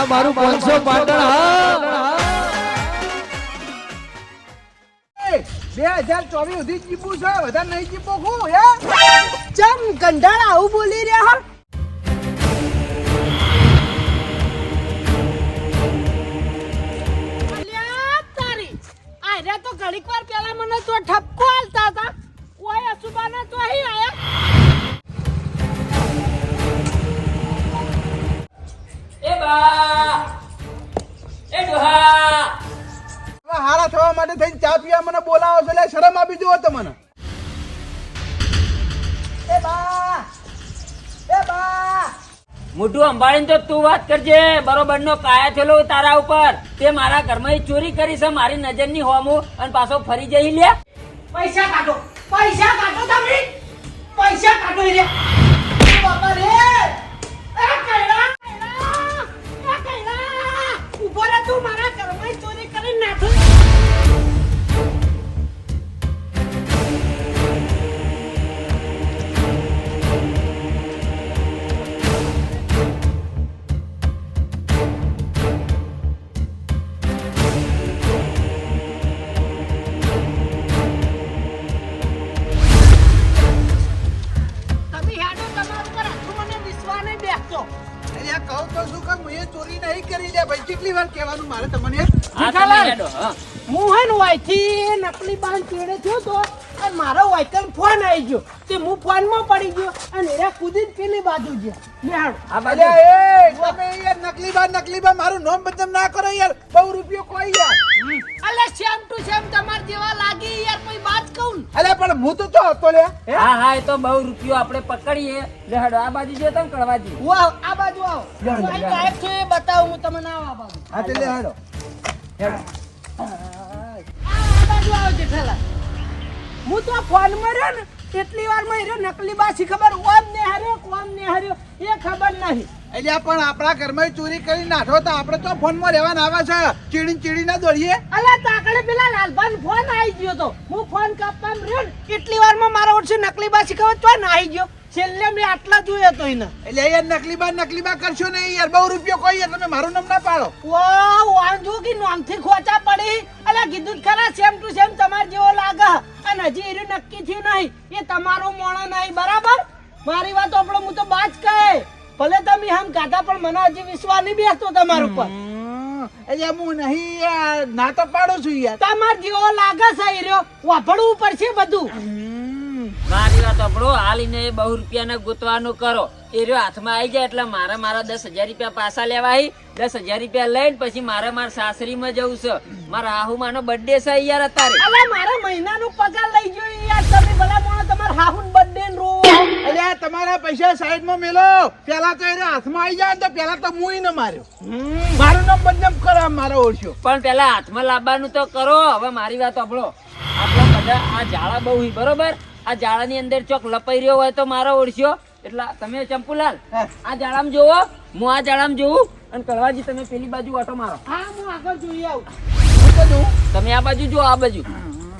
આ મારું પાંચસો પાટણ હા. બે હજાર ચોવીસ સુધી ચીપું છે વધારે નહીં જીવો હું હે? ચમ ગંધાડા આવું બોલી રહ્યા હા? અલ્યા તારી આયરા તો ઘડીક વાર પેલા મને તો ઠપકો આલતા હતા. કોઈ અસુબાના તો અહીં આયા? એ બા. એ ડોહા. હારા થવા માટે થઈને ચા પીવા મને બોલાવો છો એટલે શરમ આપી જુઓ તમને. એ બા. એ બા. મોટું અંબાણી તો તું વાત કરજે. બરોબર નો કાયા થયેલો તારા ઉપર. તે મારા ઘરમાં ચોરી કરી છે મારી નજરની હોમું. અને પાછો ફરી જઈ લે. પૈસા કાઢો. પૈસા કાઢો તમે. પૈસા કાઢો લે બાપા રે. તું મારા ઘરમાં ચોરી કરી નાખો. હા તમે હું. હે ને વાયથી નકલી બાંધ ચેડે થયો તો અને મારો વાયકલ ફોન આવી ગયો. તે હું ફોનમાં પડી ગયો અને એરા કુદી પેલી બાજુ ગયા. બાજુ. એ તમે યાર નકલી બા નકલી બા મારું નામ બદનામ ના કરો યાર. બહુ રૂપિયો કોઈ યાર અલે સેમ ટુ સેમ તમાર જેવા લાગી યાર કોઈ વાત કહું અલે પણ હું તો તો હતો લે. હા? હા એ તો બહુ રૂપિયો આપણે પકડીએ. લે આ બાજુ જો તમે કડવાજી જી આવ આ બાજુ આવો. ગાયબ છું બતાવું હું તમને આવા બાજુ. હા તે લે હું તો ફોનમાં રહ્યો ને એટલી વારમાં હીરો નકલી બાસી ખબર ઓમ ને હર્યો કોમ ને હર્યો એ ખબર નહીં. એટલે પણ આપણા ઘરમાં ચોરી કરી નાખો તો આપણે તો ફોનમાં રહેવાના આવે છે. ચીડી ચીડી ના દોડીએ. અલા તાકડે પેલા લાલભાન ફોન આવી ગયો તો. હું ફોન કાપવામાં રહ્યો ને વાર વારમાં મારા ઓળશે નકલી બાસી ખબર તો ના આવી ગયો? છેલ્લે મેં આટલા જોયા તો એને. એટલે યાર નકલી બા નકલી બા કરશો નહીં યાર બહુ રૂપિયો કોઈ તમે મારું નામ ના પાડો. ઓ વાંધો કે નામથી ખોચા પડી? અલા કીધું ખરા સેમ ટુ સેમ તમાર જેવો લાગે. અને હજી એનું નક્કી થયું નહીં એ તમારો મોણો નહીં બરાબર? મારી વાત આપણો હું તો બાજ કહે. ભલે તમે આમ ગાધા પણ મને હજી વિશ્વાસ નહીં બેસતો તમારા ઉપર. હમ, એટલે હું નહીં ના તો પાડું છું યાર. તમાર જેવો લાગે છે એ રહ્યો વાપરવું પડશે બધું. હમ, મારી વાત આપણો હાલીને એ બહુ રૂપિયાને ગોતવાનું કરો. એ રહ્યો હાથમાં આવી જાય એટલે મારા મારા દસ હજાર રૂપિયા પાછા લેવા આવી દસ હજાર રૂપિયા લઈને પછી મારે મારા સાસરીમાં જવું છે. મારા આહુમાનો બર્થડે છે યાર અત્યારે. અલા મારા મહિનાનો પગાર લઈ ગયો યાર. તમે ભલા મોણો તમારા હાહુન બર્થડે રો અરે તમારા પૈસા સાઈડમાં મેલો. પેલા તો એને હાથમાં આવી જાય તો પેલા તો હું ને માર્યો. મારું નામ બદનામ કરો મારો ઓળખ્યો પણ પેલા હાથમાં લાવવાનું તો કરો. હવે મારી વાત સાંભળો. આપણા બધા આ જાળા બહુ હી, બરોબર? આ જાળાની અંદર ચોક લપાઈ રહ્યો હોય તો મારો ઓળખ્યો એટલે તમે ચંપુલાલ. આ જાળામાં જોવો હું આ જાળામાં જોઉં અને કળવાજી તમે પેલી બાજુ ઓટો મારો. હા હું આગળ જોઈ આવું. તમે આ બાજુ જો આ બાજુ.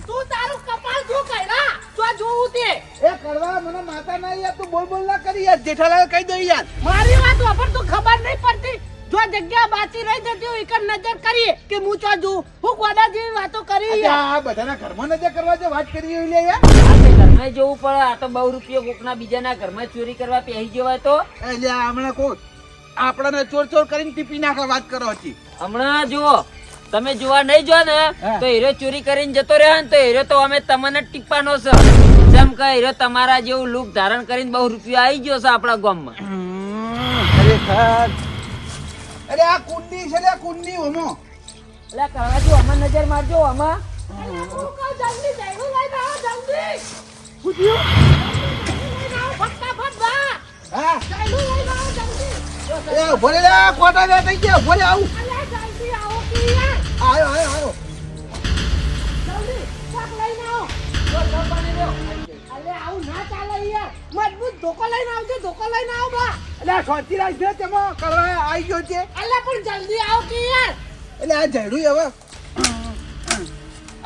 તું તારું કપાળ જો કઈરા જો જોવું તે. એ કરવા મને માતા ના યાર તું બોલ બોલ ના કરી યાર. જેઠાલાલ કહી દો યાર. મારી વાત વાપર તો ખબર નહીં પડતી. જો જગ્યા બાકી રહી જતી હોય એક નજર કરીએ કે હું ચો જોઉં હું કોડા જેવી વાતો કરી આ બધાના ઘરમાં નજર કરવા જે વાત કરી એવી લે યાર. ઘરમાં જવું પડે આ તો બહુ રૂપિયો કોકના બીજાના ઘરમાં ચોરી કરવા પહેરી જવાય તો. એટલે હમણાં કોણ આપણને ચોર ચોર કરીને ટીપી નાખવા વાત કરો હતી હમણાં જુઓ તમે જોવા નહીં જો ને તો હીરો ચોરી કરીને જતો રહ્યો ને તો હીરો તો અમે તમને ટીપવાનો છે. જેમ કે હીરો તમારા જેવું લુક ધારણ કરીને બહુ રૂપિયો આવી ગયો છે આપણા ગામમાં. ખરેખર. અરે આ કુંડી છે આ કુંડી ઓમો એટલે કરાજો આમાં નજર મારજો આમાં. હું કહું જલ્દી મજબૂત ધોકો લઈને આવજો ધોકો લઈને આવો બા. એટલે આ શાંતિ રાખજે તેમાં કરવા આવી ગયો છે. એટલે પણ જલ્દી આવો કે યાર. એટલે આ જડ્યું હવે.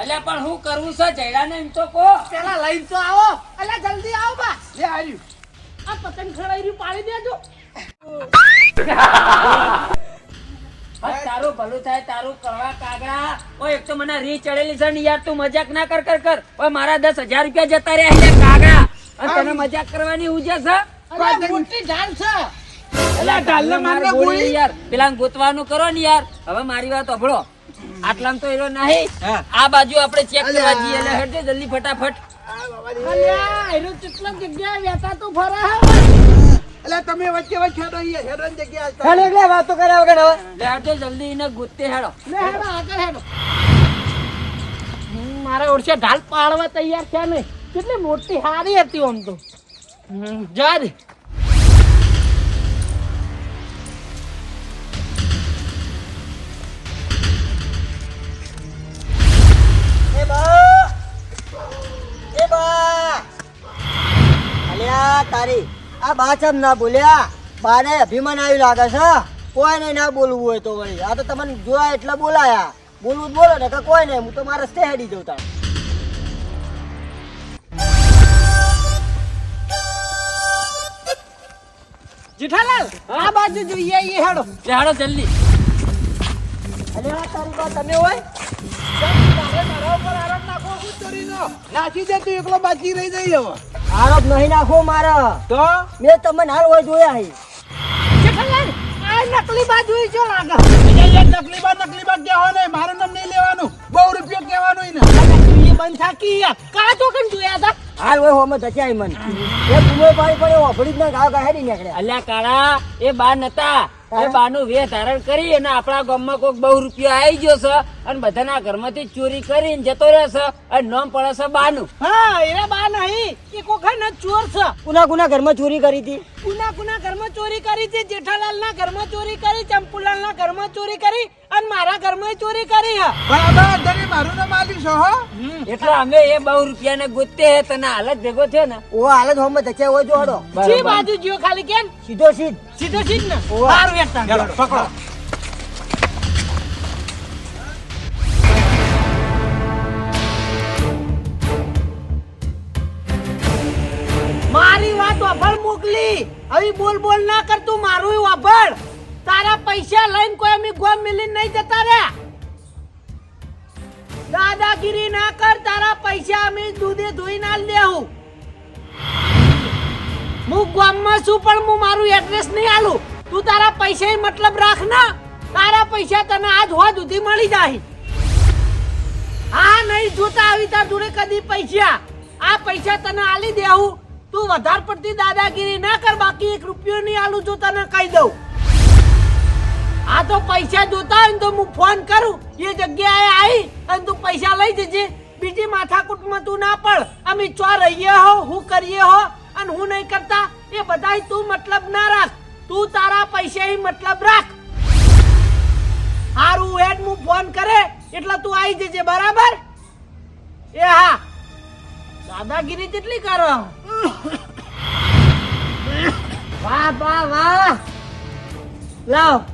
એટલે પણ હું કરવું છે? જયડાને એમ તો કહો. પેલા લઈને તો આવો. એટલે જલ્દી આવો બા. લે આવ્યું આ પતંગ ખડાઈ રહ્યું પાડી દેજો. તારું ભલું થાય તારું કરવા કાગડા. ઓ એક તો મને રી ચડેલી છે ને યાર તું મજાક ના કર કર કર. ઓય મારા દસ હજાર રૂપિયા જતા રહ્યા કાગડા. તને મજાક કરવાની ઉજે છે? અરે મોટી ઢાલ છે. અલા ઢાલને મારે ગોળી ગોળી. યાર. પેલા ગોતવાનું કરો ને યાર. હવે મારી વાત અભળો આટલામાં તો એનો નહીં. આ બાજુ આપણે ચેક કરવા જઈએ. એટલે હેડજો જલ્દી ફટાફટ. અલ્યા એનું કેટલા જગ્યાએ વેતા તો ફરે હે. તમે વચ્ચે વચ્ચે હેડો અહીંયા, હેડોની જગ્યાએ હાલતા. હેડો એટલે વાતો કર્યા વગર હવે. હેડજો જલ્દી એને ગોતે હેડો. લે હેડો આગળ હેડો. હમ, મારે ઓળશે. ઢાલ પાડવા તૈયાર છે ને. કેટલી મોટી હારી હતી આમ તો. જા દે એ બા! એ બા! અલ્યા તારી આ બા ના બોલ્યા? બાને અભિમાન આવ્યું લાગે છે? કોઈ નહીં ના બોલવું હોય તો વળી. આ તો તમને જોયા એટલે બોલાયા. બોલવું બોલો ને કે કોઈ નહીં હું તો મારા રસ્તે હેડી જઉં તાર જેઠાલાલ આ બાજુ જોઈએ એ હેડો. લે હેડો જલ્દી. અલ્યા તારી બા તમે હોય? નાખી દે તું એકલો બાકી રહી જઈ જવો આરોપ નહીં નાખો મારા. તો? મેં તમને હાલ હોય જોયા હી. જેઠાલાલ આ નકલી બા જોઈ જો લાગે અહીંયા એક નકલી બા નકલી બા કહેવો નહીં મારું નામ નહીં લેવાનું. બહુ રૂપિયો કહેવાનું ને બંધ થાકી કા તો કન જોયા હતા? હાલ હોય હોમે ધચાઈ મને. એ કુમો પાણી પડે વાપરી જ ના ગાવ ગા હેડી અલ્યા કાળા એ બા નતા એ બાનું વે ધારણ કરી અને આપણા ગામમાં કોઈક બહુ રૂપિયા આવી ગયો છે અને બધાના ઘરમાંથી ચોરી કરીને જતો રહે છે. અને નામ પડે છે બાનું. હા એના બા નહીં. એ કોખા ના ચોર છે. કુના કુના ઘરમાં ચોરી કરી હતી. કુના કુના ઘરમાં ચોરી કરી હતી. જેઠાલાલ ના ઘરમાં ચોરી કરી ચંપુલાલ ના ઘરમાં ચોરી કરી. અને મારા ઘરમાં ચોરી કરી હે. બરાબર તને મારું નામ આલ્યું છો હો? એટલે અમે એ બહુ રૂપિયાને ગોતે હે તને હાલત ભેગો થયો ને? ઓ હાલત હોમ ધચે હોય જો જી બાજુ જીઓ ખાલી કેમ? સીધો સીધ. સીધો સીધ ને. સારું હેઠા ચાલો પકડો. મારી વાત વાભળ મોકલી. હવે બોલ બોલ ના કર તું મારું વાભળ તારા પૈસા લઈને કોઈ અમે ગોમ મિલીને નહીં જતા રહ્યા દાદાગીરી ના કર, તારા પૈસા અમે દૂધે ધોઈ ના દેવું હું. ગામમાં છું, પણ હું મારું એડ્રેસ નહીં આલું. તું તારા પૈસા મતલબ રાખ ના, તારા પૈસા તને આજ હોવા સુધી મળી જાય. હા, નહીં જોતા આવી તાર જોડે કદી પૈસા. આ પૈસા તને આલી દેવું. તું વધારે પડતી દાદાગીરી ના કર, બાકી એક રૂપિયો નહીં આલું જો તને કહી દઉં. આ તો પૈસા જોતા હોય ને તો હું ફોન કરું. એ જગ્યાએ આવી અને તું પૈસા લઈ જજે. બીજી માથાકૂટમાં તું ના પડ. અમે ચો રહીએ હો, હું કરીએ હો અને હું નહીં કરતા. એ બધા તું મતલબ ના રાખ. તું તારા પૈસે મતલબ રાખ. હારું હેડ, હું ફોન કરે એટલે તું આવી જજે, બરાબર? એ હા. દાદાગીરી કેટલી કરો? વાહ વાહ વાહ. લાવ.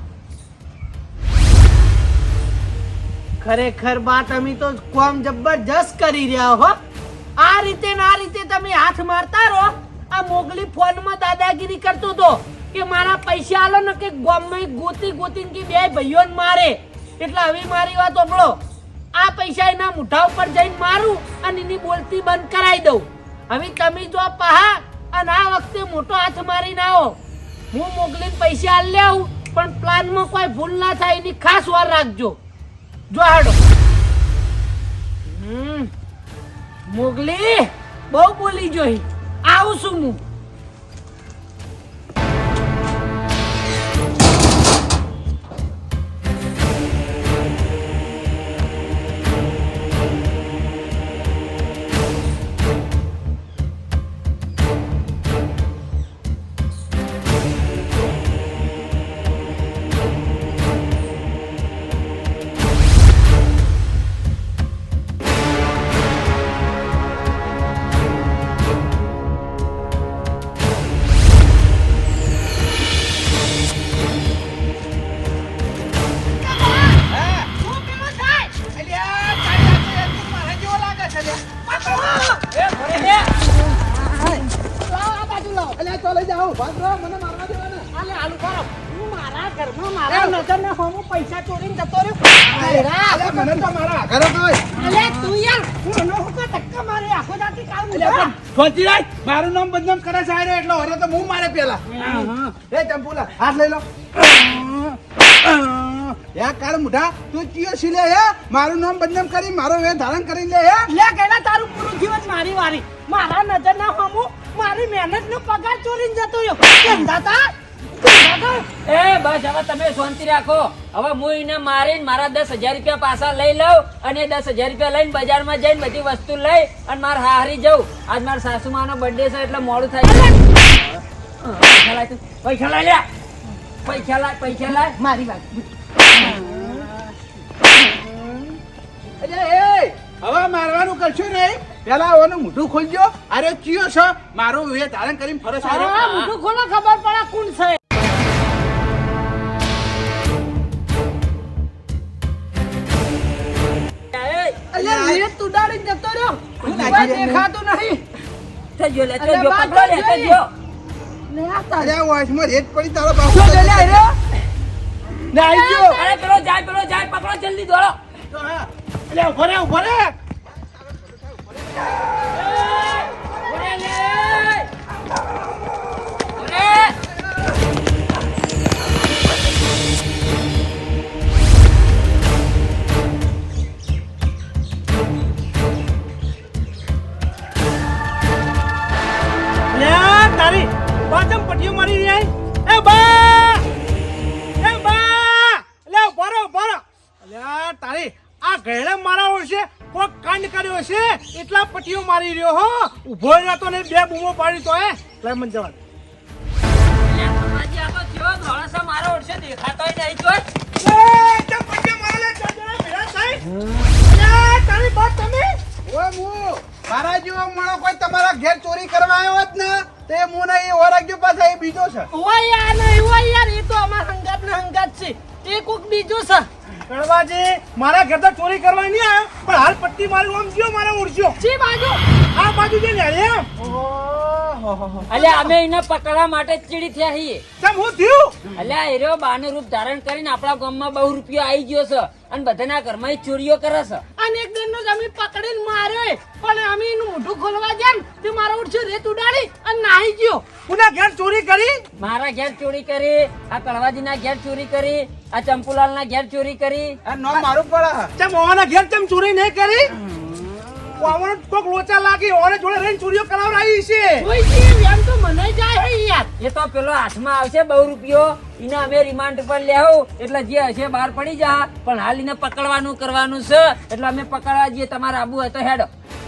ખરેખર બા તમે તો કોમ જબરજસ્ત કરી રહ્યા હો. આ રીતે ને આ રીતે તમે હાથ મારતા રહો. આ મોગલી ફોનમાં દાદાગીરી કરતો તો કે મારા પૈસા આલો ને કે ગોમમાં ગોતી ગોતીને કે બે ભાઈઓને મારે. એટલે હવે મારી વાત સાંભળો. આ પૈસા એના મુઠા ઉપર જઈને મારું અને એની બોલતી બંધ કરાવી દઉં. હવે તમે જો પહા અને આ વખતે મોટો હાથ મારીને આવો. હું મોગલીને પૈસા આલી આવું, પણ પ્લાનમાં કોઈ ભૂલ ના થાય એની ખાસ વાર રાખજો. જો હાડો. મોગલી બહુ બોલી જોઈ. આવું છું હું મને મારવા દેવાના. આલે આલુ હું મારા ઘરમાં મારા નજરના સામે પૈસા ચોરીને જતો રહ્યો. મને તો મારા ઘરે અલે તું યાર હું ધક્કા મારે આખો મારું નામ બદનામ કરે છે આર્યો એટલે હવે તો હું મારે પેલા. એ ચંપુલા હાથ લઈ લો. યા કાળ મુઢા તું ચિયો છી લે હે? મારું નામ બદનામ કરી મારો વે ધારણ કરી લે હે? લે ગયેલા તારું પૂરું જીવન મારી વારી. મારા નજર ના સામે મારી મહેનતનો પગાર ચોરીને જતો રહ્યો. એ બસ હવે તમે શાંતિ રાખો. હવે હું એને મારીને મારા દસ હજાર રૂપિયા પાછા લઈ લઉં અને દસ હજાર રૂપિયા લઈને બજારમાં જઈને બધી વસ્તુ લઈ અને મારે હારી જાઉં. આજ મારા સાસુમાનો બર્થડે છે એટલે મોડું થાય પૈસા લાય પૈસા લાય લ્યા. પૈસા લાય પૈસા લાય. મારી વાત હવે મારવાનું કરશું નહીં? પેલા ઓનું મોઢું ખોલજો. અરે ચિયો છે? મારો વે ધારણ કરીને હા, આર્યો મોઢું ખોલો ખબર પડે કોણ છે. અલ્યા જતો રહ્યો. દેખાતું નહીં. થજો લે થજો પકડો લે થજો લે આ તારે. વાસમાં રેત પડી તારો બાપુ લે? ગયો. અરે પેલો જાય પેલો જાય પકડો જલ્દી દોડો. અલ્યા ઊભો રે ઊભો રે. Yeah! પાડી તો હે? લે મને જવા તો મારો ઓળશે દેખાતોય નહીં. એ પટીઓ મારે જેવો માણો કોઈ તમારા ઘેર ચોરી કરવા આવ્યો જ ને તે મુ નહીં ઓરાગ્યો પાછા એ બીજો છે ઓય યાર નહીં, ઓય યાર, એ તો અમારા હંગાત હંગાત છે. એ કોક બીજું છે. કડવાજી મારા ઘર તો ચોરી કરવા નહીં આવ્યો પણ હાલ પટ્ટી મારી આમ ગયો મારા ઉડજો? જી બાજુ. આ બાજુ જે ને એમ અલ્યા અમે એને પકડવા માટે ચીડી થયા છીએ. તમ હું થયું? અલ્યા એરો બાને રૂપ ધારણ કરીને આપણા ગામમાં બહુ રૂપિયો આવી ગયો છે અને બધાના ઘરમાં ચોરીઓ કરે છે. અને એક દિન નો અમે પકડીને માર્યો પણ અમે એનું મોઢું ખોલવા ગયા તે મારો ઉડશે રેત ઉડાડી અને નાહી ગયો. પુના ઘેર ચોરી કરી? મારા ઘેર ચોરી કરી આ કળવાજીના ઘેર ચોરી કરી. આ ચંપુલાલના ઘેર ચોરી કરી. આ નો મારું પડે ચમ ઓના ઘેર ચમ ચોરી નહીં કરી? ઓવાનો કોક લોચા લાગી ઓને જોડે રહીને ચોરીઓ કરાવરાઈ છે. કોઈ જી એમ તો મને જાય હે યાર. એ તો પેલો હાથમાં આવશે બહુ રૂપિયો. એને અમે રિમાન્ડ પર લેવું એટલે જે હશે બહાર પડી જા. પણ હાલ એને પકડવાનું કરવાનું છે. એટલે અમે પકડવા જઈએ. તમારે આબુ હોય તો હેડો.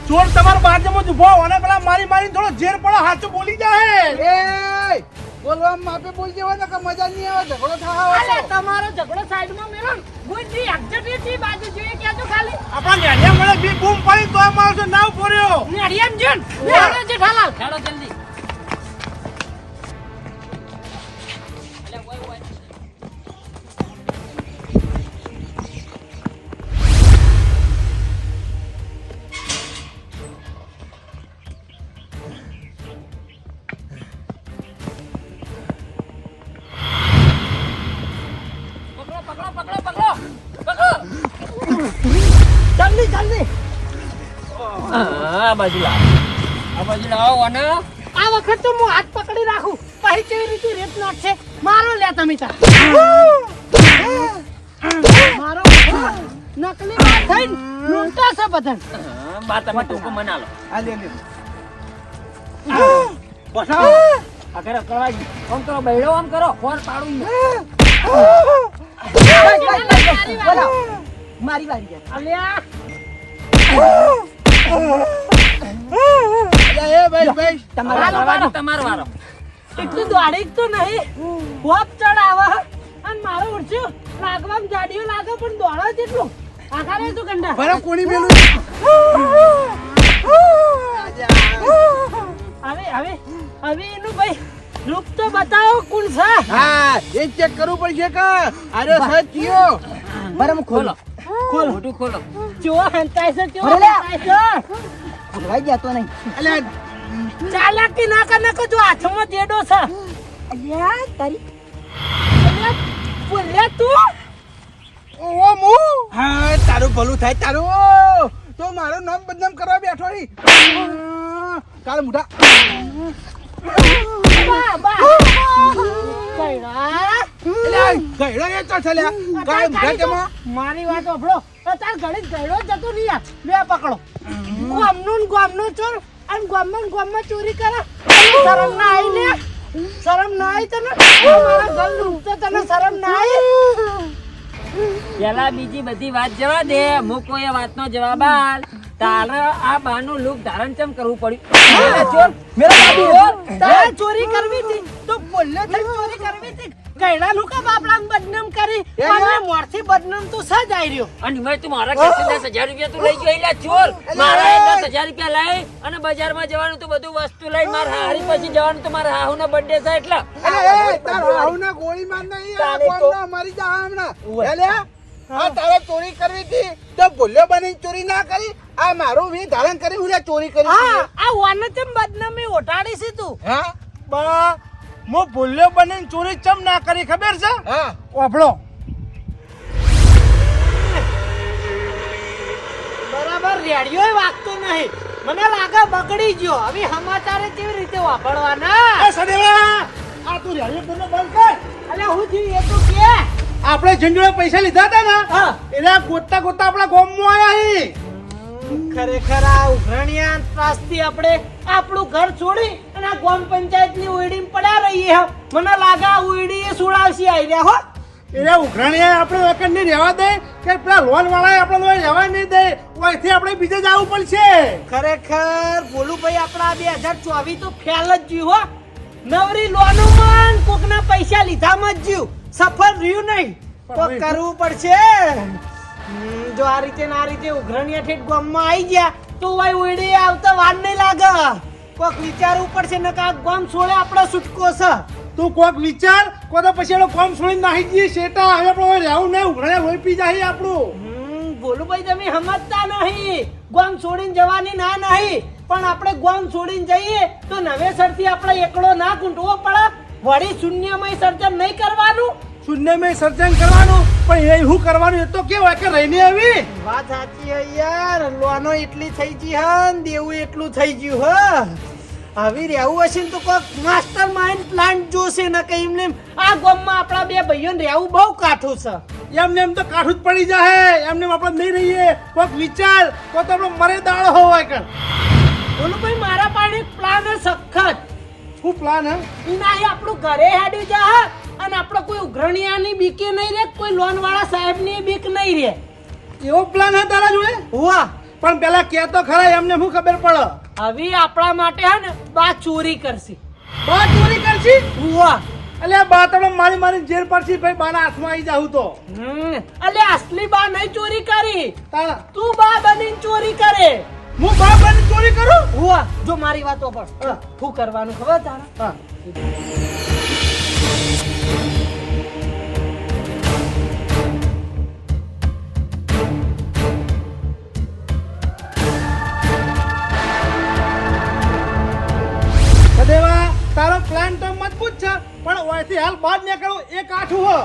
ચોર તમાર બાજુમાં જ ઊભો ઓને પેલા મારી મારી થોડો ઝેર પડો. હાથ બોલી જાય એ બોલવા માપે બોલ જેવો ને કે મજા નહીં આવે ઝઘડો થાય અલે તમારો ઝઘડો સાઈડમાં મેલો ગુજી એક્ઝેક્ટ એ બાજુ જોઈએ ક્યાં તો ખાલી. આપણા નેડિયા મળે બી બૂમ પડી તો માણસો નાવ પડ્યો. નેડિયા જન નેડિયમ જેઠાલાલ. હેડો જલ્દી. આ બાજુ લાવો આ બાજુ લાવો અને આ વખત તો હું હાથ પકડી રાખું. પછી કેવી રીતે રેત નાખશે મારો લે તમે તાર મારો નકલી વાત થઈને લૂંટા છે બધાને. હા, બા તમે ટૂંકું મના લો આ લે લે. આ કરો કરવાજી આમ કરો બૈડો આમ કરો. ફોન પાડું મારી વારી. ગયા અલ્યા. એ ભાઈ ભાઈ તમારો વારો તમારો વારો એટલું દોડી તો નહીં હોપ ચડાવે અને મારો ઉડશું લાગવામાં જાડીઓ લાગે પણ દોડો જેટલું આખા રે તું કંડા બરાબર કોણી મેલું હવે હવે હવે એનું ભાઈ રૂપ તો બતાવો કોણ છે હા એ ચેક કરવું પડશે કે અરે સચ ચિયો બરાબર ખોલો ખોલો ખોલો ચો હંતાય છે ચો હંતાય છે ભૂલવાઈ જતો નહીં. અલ્યા ચાલાકી ના કરે કે જો હાથમાં જેડો છે. અલ્યા તારી બોલ્યા તું? ઓહો મુ? હા તારું ભલું થાય તારું. તો મારું નામ બદનામ કરવા બેઠો રી કાલ મુઠા. મારી વાત સાંભળો. તાર ઘડી ગયડો જતો નહીં યાર. લે પકડો. ગામનું ને ગામનું ચોર અને ગામમાં ગામમાં ચોરી કરે. શરમ ના આવી લે. શરમ ના આવી તને. મારા ઘર લૂંટતો તને શરમ ના આવી. પેલા બીજી બધી વાત જવા દે. હું કોઈ વાતનો જવાબ આલ. તારે આ બાનું લુક ધારણ ચમ કરવું પડ્યું? મેરા ચોર મેરા બાબુ તારે ચોરી કરવી હતી. તો બોલ્યો ચોરી કરવી હતી. નું કામ આપણા બદનામ કરી. મને મોરથી બદનામ તો સજ આવી રહ્યો અને મેં તું મારા દસ હજાર રૂપિયા તું લઈ ગયો એલા ચોર. મારા 10000 રૂપિયા લઈ અને બજારમાં જવાનું તું બધું વસ્તુ લઈ માર હારી પછી જવાનું તો મારા હાહુ નો બર્થડે છે એટલે. એ તાર હાઉના ગોળી માર નહીં આ તો- મારી જા હમણા. એલે હા. તારે ચોરી કરવી હતી તો ભૂલ્યો બની ચોરી ના કરી આ મારું વી ધારણ કરી હું ચોરી કરી હા આ વાને તેમ બદનામી ઓટાડી છે તું? હા? બા હું ભૂલ્યો બનીને ચોરી ચમ ના કરી ખબર છે? હા. ઓભળો બરાબર રેડિયો વાગતો નહીં. મને લાગે બગડી ગયો. હવે સમાચારે કેવી રીતે વાપરવાના? એ સદેવા આ તું રેડિયો તને બંધ કર. અલે હું જી એ તો કે. આપણે ઝંડુએ પૈસા લીધા હતા ને? હા. એટલે ગોતતા ગોતતા આપણા ગોમમાં આવ્યા હી. ખરેખર આ ઉઘરણિયા ત્રાસથી આપણે આપણું ઘર છોડી અને ગ્રામ પંચાયતની ઉડી પડ્યા રહીએ હે. મને લાગે આ ઉડી સુડાવશી આવી રહ્યા હો. એટલે ઉઘરાણીએ આપણે વખત નહીં રહેવા દે કે પેલા લોન વાળાએ આપણે રહેવા નહીં દે ઓયથી આપણે બીજે જવું પડશે. ખરેખર ભોલુભાઈ આપણા બે હજાર ચોવીસ તો ફેલ જ જ્યું હો. નવરી લોનુમાં ને કોકના પૈસા લીધામાં જ જ્યું. સફળ રહ્યું નહીં. તો કરવું પડશે. જો આ રીતે ના રીતે ઉઘરણિયા ઠેઠ ગામમાં આવી ગયા તો ભાઈ ઉડી આવતા વાર નહીં લાગે. કોક વિચારવું પડશે ને કે ગામ છોડે આપણો છૂટકો છે. તું કોક વિચાર કો તો પછી એનો કોમ છોડીને નાહી જઈએ શેટા હવે આપણે રહેવું નહીં ઉઘરાણે હોય પી જાય આપણું. બોલું ભાઈ તમે સમજતા નહીં. ગામ છોડીને જવાની ના નહીં. પણ આપણે ગામ છોડીને જઈએ તો નવેસરથી આપણે એકડો ના કૂંટવો પડે. વળી શૂન્યમય સર્જન નહીં કરવાનું? શૂન્યમય સર્જન કરવાનું પણ એ શું કરવાનું એ તો કેવાય કે રહીને આવી? વાત સાચી હૈ યાર લોનો એટલી થઈ ગઈ હન દેવું એટલું થઈ ગયું હે. હવે રહેવું હશે ને તો કોઈક માસ્ટર માઇન્ડ પ્લાન જોશે ને કે એમને એમ. આ ગામમાં આપણા બે ભાઈઓને રહેવું બહુ કાઠું છે. એમને એમ તો કાઠું જ પડી જાય એમને આપણે નહીં રહીએ. કોક વિચાર તો તો આપણો મરે દાડો હોય કર બોલું ભાઈ મારા પાસે પ્લાન સખત. શું પ્લાન હે? નહીં આપણું ઘરે હેડી જા અને આપણો કોઈ ઉઘરણિયાની બીકે નહીં રહે કોઈ લોન વાળા સાહેબની બીક નહીં રહે. એવો પ્લાન હે તારા જોડે? હોવા. પણ પેલા કે તો ખરા એમને શું ખબર પડે? હવે આપણા માટે હે ને બા ચોરી કરશે. બા ચોરી કરશી? હુવા અલ્યા બા તમે મારી મારી જેર પરથી ભાઈ બાના હાથમાં આવી જાઉં તો. અલે અસલી બા નહીં ચોરી કરી. તું બા બનીને ચોરી કરે. હું બા બની ચોરી કરું? હુવા જો મારી વાતો પર. શું કરવાનું ખબર તારા? હા. ઓયથી હાલ બહાર નીકળો એ કાઠું હો.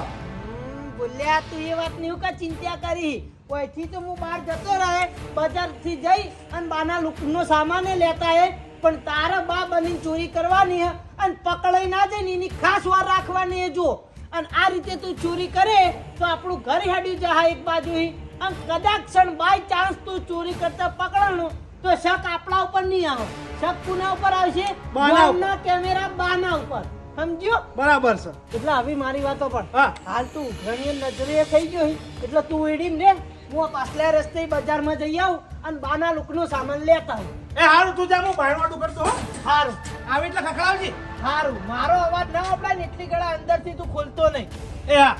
બોલ્યા તું એ વાત નહીં કા ચિંતા કરી. કોઈથી તો હું બહાર જતો રહે બજારથી જઈ અને બાના લુકનો સામાન લેતા હે પણ તારા બા બની ચોરી કરવાની હે અને પકડાઈ ના જાય ને એની ખાસ વાર રાખવાની હે જો. અને આ રીતે તું ચોરી કરે તો આપણું ઘર હેડ્યું જાય એક બાજુ અને કદાચ ક્ષણ બાય ચાન્સ તું ચોરી કરતા પકડાણો તો શક આપણા ઉપર નહીં આવે. શક પુના ઉપર આવશે? બાના કેમેરા બાના ઉપર. સમજ્યો? બરાબર છે. એટલે આવી મારી વાતો પણ. હા. હાલ તું ઘણી નજરે થઈ ગયો. એટલે તું એડીમ રે હું આ પાછલા રસ્તે બજારમાં જઈ આવું અને બાના લુકનો સામાન લેતા આવું. એ હારું તું જા હું ભાઈવાડું કરતો હો. હારું. આવી એટલે ખખડાવજી. હારું. મારો અવાજ ના વપરાય ને એટલી ગળા અંદરથી તું ખોલતો નહીં. એ હા.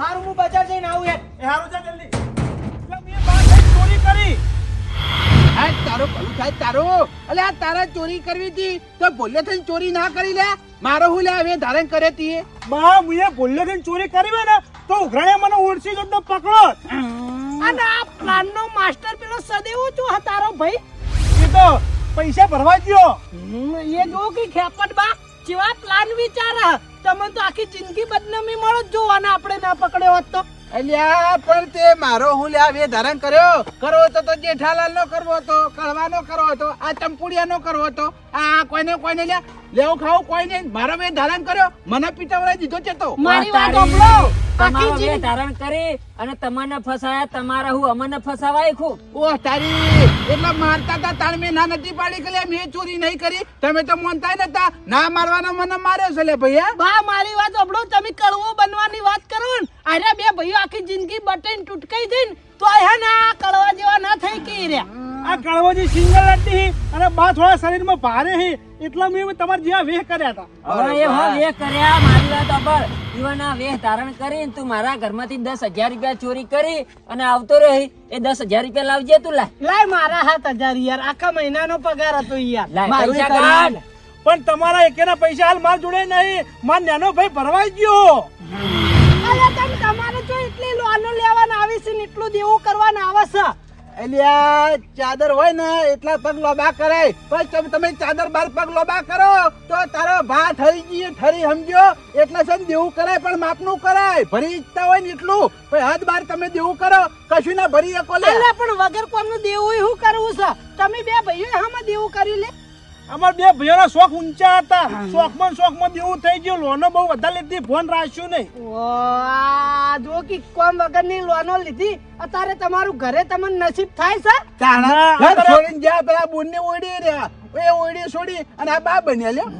હારું હું બજાર જઈને આવું યાર. એ હારું જા જલ્દી. મેં ચોરી કરી. હા તારો ભલું થાય તારો. અલે આ તારા ચોરી કરવી હતી તો ભૂલ્યો થઈને ચોરી ના કરી લે. મારો હું લે હવે ધારણ કરે તીએ. બા મુએ ભૂલ્યો થઈને ચોરી કરી ને તો ઉઘરાણે મને ઓળખી તો પકડો. અને આ પ્લાન નો માસ્ટર પેલો સદેવો છો તારો ભાઈ? એ તો પૈસા ભરવા ગયો. એ જો કે ખેપટ બા. જેવા પ્લાન વિચારા તમે તો આખી જિંદગી બદનામી મળો જ જોવાના આપણે ના પકડ્યો હોત તો. અલ્યા પણ તે મારો હું લ્યા વે ધારણ કર્યો. કરવો હતો તો જેઠાલાલ નો કરવો હતો કળવાનો કરવો હતો આ ચંપુડિયા નો કરવો હતો. આ કોઈને કોઈને લ્યા લેવું ખાવું કોઈને મારો વે ધારણ કર્યો. મને પીટાવડાવી દીધો છે તો. મારી વાત સાંભળો. તમારો વે ધારણ કરી અને તમને ફસાયા તમારા હું અમને ફસાવાય ખૂબ. ઓહ તારી એટલે મારતા તા તાણ મેં ના નથી પાડી કે મેં ચોરી નહીં કરી. તમે તો માનતા નતા. ના મારવાનો મને માર્યો છે લે ભૈયા. બા મારી વાત સાંભળો. તમે કડવો બનવાની વાત કરો ને. અરે બે ભાઈઓ આખી જિંદગી બટન ટૂટકાઈ થઈ ને તો હે ને આ કડવા જેવા ના થઈ કે રહ્યા. આ કળવાજી સિંગલ હતી અને બા થોડા શરીરમાં ભારે હી એટલા મેં તમારા જેવા વેહ કર્યા હતા. હવે એ હો વેહ કર્યા મારી વાત અબર ઈવન વેહ ધારણ કરીને તું મારા ઘરમાંથી દસ હજાર રૂપિયા ચોરી કરી અને આવતો રહી એ દસ હજાર રૂપિયા લાવજે તું લાય. લાય મારા હાથ હજાર યાર આખા મહિનાનો પગાર હતો યાર. લાય મારું પૈસા કાઢ. પણ તમારા એકેના પૈસા હાલ માર જોડે નહીં. માર નાનો ભાઈ ભરવાઈ ગયો. અરે લોનો લેવાના આવે ને એટલું દેવું કરવાના આવે છે. અલ્યા ચાદર હોય ને, એટલા પગ લોબા કરાય. પણ તમે ચાદર બાર પગ લોબા કરો, તો તારો ભા થઈ ગઈ ઠરી સમજ્યો? એટલે છે ને દેવું કરાય, પણ માપનું કરાય. ભરી ઈચ્છતા હોય ને એટલું. પણ હદ બાર તમે દેવું કરો, કશું ના ભરી શકો લે. પણ વગર કોમનું દેવું શું કરવું છે? તમે બે ભાઈઓ હામાં દેવું કરી લે. અમાર બે ભાઈઓના શોખ ઊંચા હતા. શોખમાં શોખ શોખમાં દેવું થઈ ગયું લોનો બહુ વધારે લીધી ફોન રાખ્યું નહીં. જો કે કોમ વગરની લોનો લીધી અત્યારે તમારું ઘરે તમને નસીબ થાય છે? છોડીને ગયા પેલા બોનને ઓડી રહ્યા. એ ઓડી છોડી અને આ બા બન્યા લ્યો.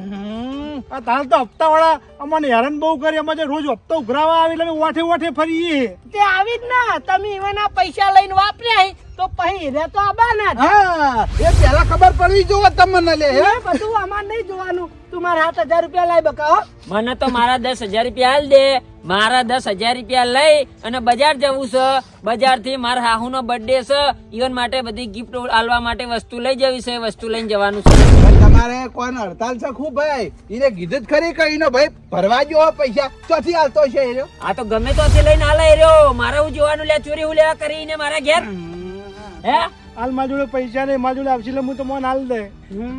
આ તાલ તો હપ્તા વાળા અમને હેરાન બહુ કરી અમારે રોજ હપ્તો ઉઘરાવા આવે એટલે વાઠે વાઠે ફરીએ તે આવી જ ના તમે એવાના પૈસા લઈને વાપર્યા તો પછી રે તો આબાના. હા એ પહેલા ખબર પડવી જોવે તમને લે હે? બધું અમાર નહીં જોવાનું. તું મારા હાથ હજાર રૂપિયા લાવી બકા હો. મને તો મારા દસ હજાર રૂપિયા હાલ દે. મારા દસ હજાર રૂપિયા લઈ અને બજાર જવું છે. બજારથી મારા હાહુ નો બર્થડે છે. ઈવન માટે બધી ગિફ્ટ આલવા માટે વસ્તુ લઈ જવી છે વસ્તુ લઈને જવાનું છે. પણ કોણ હડતાલ છે ખૂબ ભાઈ. એને કીધું જ ખરી કે એનો ભાઈ ભરવા જો પૈસા. ચોથી હાલતો છે એ આ તો ગમે તો લઈને હાલે રહ્યો. મારા હું જોવાનું લે ચોરી હું લેવા કરીને મારા ઘેર? હે? હાલ મારા જોડે પૈસા નહીં મારા જોડે આવશે એટલે હું તો મને હાલ દે.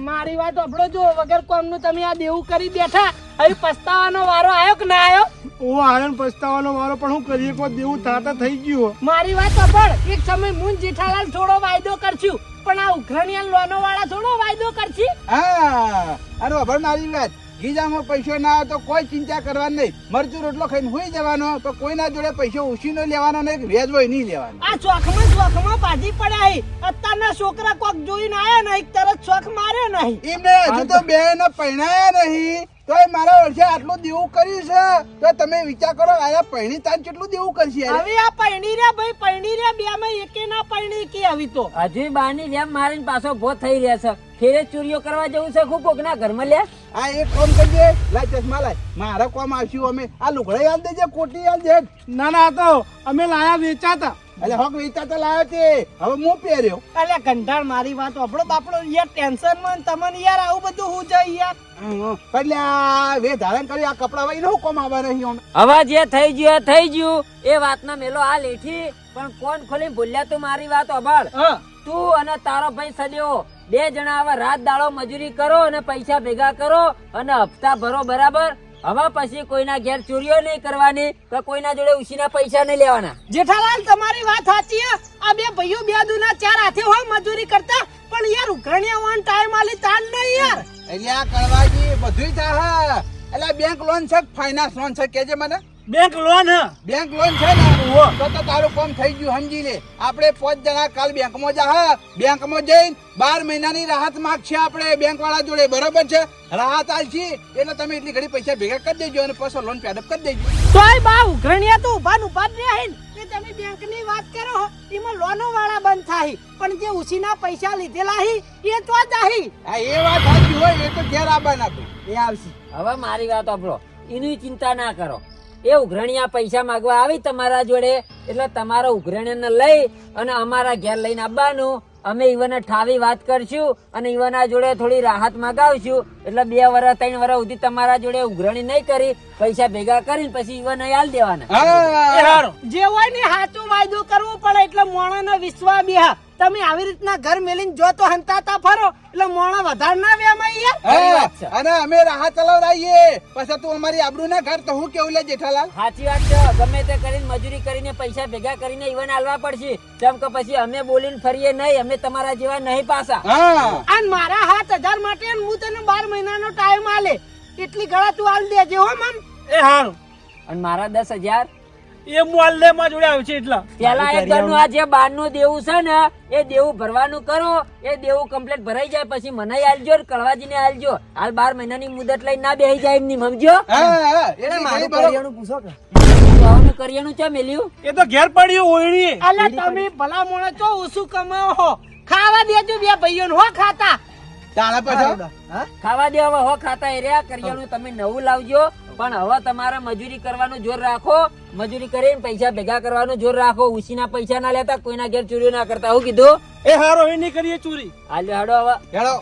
મારી વાત આપણો જો વગર કોમનું તમે આ દેવું કરી બેઠા. હવે પસ્તાવાનો વારો આવ્યો કે ના આવ્યો ઓ આયન પસ્તાવાનો વારો પણ હું કરીએ કોઈ દેવું થાતા થઈ ગયું. મારી વાત સાંભળ. એક સમય મુન જેઠાલાલ થોડો વાયદો કરશું. પણ આ ઉઘાણિયા લોનો વાળા થોડો વાયદો કરશે? હા અરે ખબર મારી વાત. ગીજામાં પૈસો ના આવે તો કોઈ ચિંતા કરવાની નહીં. મરચું રોટલો ખાઈને હોઈ જવાનો તો કોઈના જોડે પૈસો ઉછીનો લેવાનો નહીં વેજ હોય નહીં લેવાનો. આ ચોખમાં ચોખમાં ભાજી પડ્યા. હે અત્યારના છોકરા કોક જોઈને આયા નહીં તરત ચોખ માર્યો નહીં. એમને હજુ તો બે ને પહેણાયા નહીં. તોય મારા વર્ષે આટલું દેવું કર્યું છે? તો તમે વિચાર કરો આયા પરણી તાન કેટલું દેવું કરશે હવે આ પૈણી રહ્યા ભાઈ પૈણી રહ્યા બે માં એકે ના પૈણી કે આવી તો. હજી બાની જેમ મારીને પાછો ભો થઈ રહ્યા છે. ફેરે ચોરીઓ કરવા જવું છે ખૂબ કોકના ઘરમાં લે આ એક કામ કરજે. લાય ચશ્મા લાય. મારા કોમ આવશું અમે. આ લુગડા યાદ દેજે કોટી યાદ દે ના ના તો અમે લાયા વેચાતા. એટલે હોક વેચા તો લાવ્યો છે. હવે હું પહેર્યો. એટલે કંટાળ મારી વાત આપણો બાપડો યાર ટેન્શનમાં તમને યાર આવું બધું હું જાય યાર. એટલે વે ધારણ કરી આ કપડા વાળી નું કોમ આવે નહીં હવે જે થઈ ગયું થઈ ગયું. એ વાતના મેલો આ લેઠી પણ કોણ ખોલી ભૂલ્યા તું મારી વાત અભાળ હા. તું અને તારો ભાઈ સલ્યો બે જણા હવે રાત દાડો મજૂરી કરો અને પૈસા ભેગા કરો અને હપ્તા ભરો બરાબર? હવે પછી કોઈના ઘેર ચોરીઓ નહીં કરવાની કે કોઈના જોડે ઉછીના પૈસા નહીં લેવાના. જેઠાલાલ તમારી વાત સાચી છે આ બે ભાઈઓ બે દુના ચાર હાથે હોય મજૂરી કરતા. પણ યાર ઉઘરણ્યા વાન ટાઈમ આલી તાન નહીં યાર. એટલે આ કરવાજી બધું થાય એટલે બેંક લોન છે ફાઇનાન્સ લોન છે? કેજે મને. બેંક લોન હ. બેંક લોન છે ને? તો તો તારું કામ થઈ ગયું સમજી લે. આપણે પાંચ જણા કાલ બેંકમાં જા બેંકમાં જઈને બાર મહિનાની રાહત માંગશે આપણે બેંક વાળા જોડે બરોબર છે? રાહત આલશી એટલે તમે એટલી ઘડી પૈસા ભેગા કરી દેજો અને પાછો લોન પેડઅપ કરી દેજો. તોય બા ઉઘરણિયા તો ઊભા ઊભા જ રહ્યા હે ને. તમે બેંકની વાત કરો હો, એમાં લોનો વાળા બંધ થાય. પણ જે ઉસીના પૈસા લીધેલા હી એ તો જાહી હા એ વાત સાચી હોય એ તો ઘેર આવવાના એ આવશે. હવે મારી વાત આપણો એની ચિંતા ના કરો. એ ઉઘરણિયા પૈસા માંગવા આવી તમારા જોડે? એટલે તમારા ઉઘરણીને લઈ અને અમારા ઘેર લઈને આવવાનું. અમે ઈવને ઠાવી વાત કરશું અને ઈવના જોડે થોડી રાહત મગાવશું. એટલે બે વર્ષ ત્રણ વર્ષ સુધી તમારા જોડે ઉઘરણી નહીં કરી પૈસા ભેગા કરીને પછી ઈવન હાલ દેવાના. હા. એ હારો. જે હોય ને સાચું વાયદો કરવો પડે એટલે મોણાનો વિશ્વાસ બેહા. તમે આવી રીતના ઘર મેલીને જો તો હંતાતા ફરો. એટલે મોણા વધારે ના વેમાય યાર. અને અમે રાહ ચલાવડાવીએ પછી તું અમારી આબરૂ ના ઘર તો હું કેવું લે જેઠાલાલ? સાચી વાત છે. ગમે તે કરીને મજૂરી કરીને પૈસા ભેગા કરીને ઈવન આલવા પડશે. કેમ કે પછી અમે બોલીને ફરીએ નહીં અમે તમારા જેવા નહીં પાસા અને મારા હાથ હજાર માટે હું તને બાર મહિનાનો ટાઈમ આલે. એટલી ગળા તું આલ દેજે હો મન એ હારું. અને મારા દસ હજાર? એ મોલ્લે માં જોડે આવશે એટલા. પેલા એક ઘરનું આ જે બારનું દેવું છે ને એ દેવું ભરવાનું કરો એ દેવું કમ્પ્લીટ ભરાઈ જાય પછી મને આલજો ને આલજો. હાલ બાર મહિનાની મુદત લઈને ના બેહી જાય એમની સમજો એટલે મારું કરિયાણું ચા મેલ્યું? એ તો ઘેર પડ્યું ઓયડી અલે તમે ભલા મોણા ચો ઓછું કમાવો હો? ખાવા દેજો બે ભાઈઓને હો ખાતા. પછી. ખાવા દેવા હો ખાતા એ રહ્યા કરિયાણું તમે નવું લાવજો. પણ હવે તમારે મજૂરી કરવાનું જોર રાખો. મજૂરી કરીને પૈસા ભેગા કરવાનું જોર રાખો. ઉસીના પૈસા ના લેતા કોઈના ઘેર ચોરી ના કરતા. હું કીધું? એ હારો એ નહીં કરીએ ચોરી. હાલ હાડો હવે. હેડો.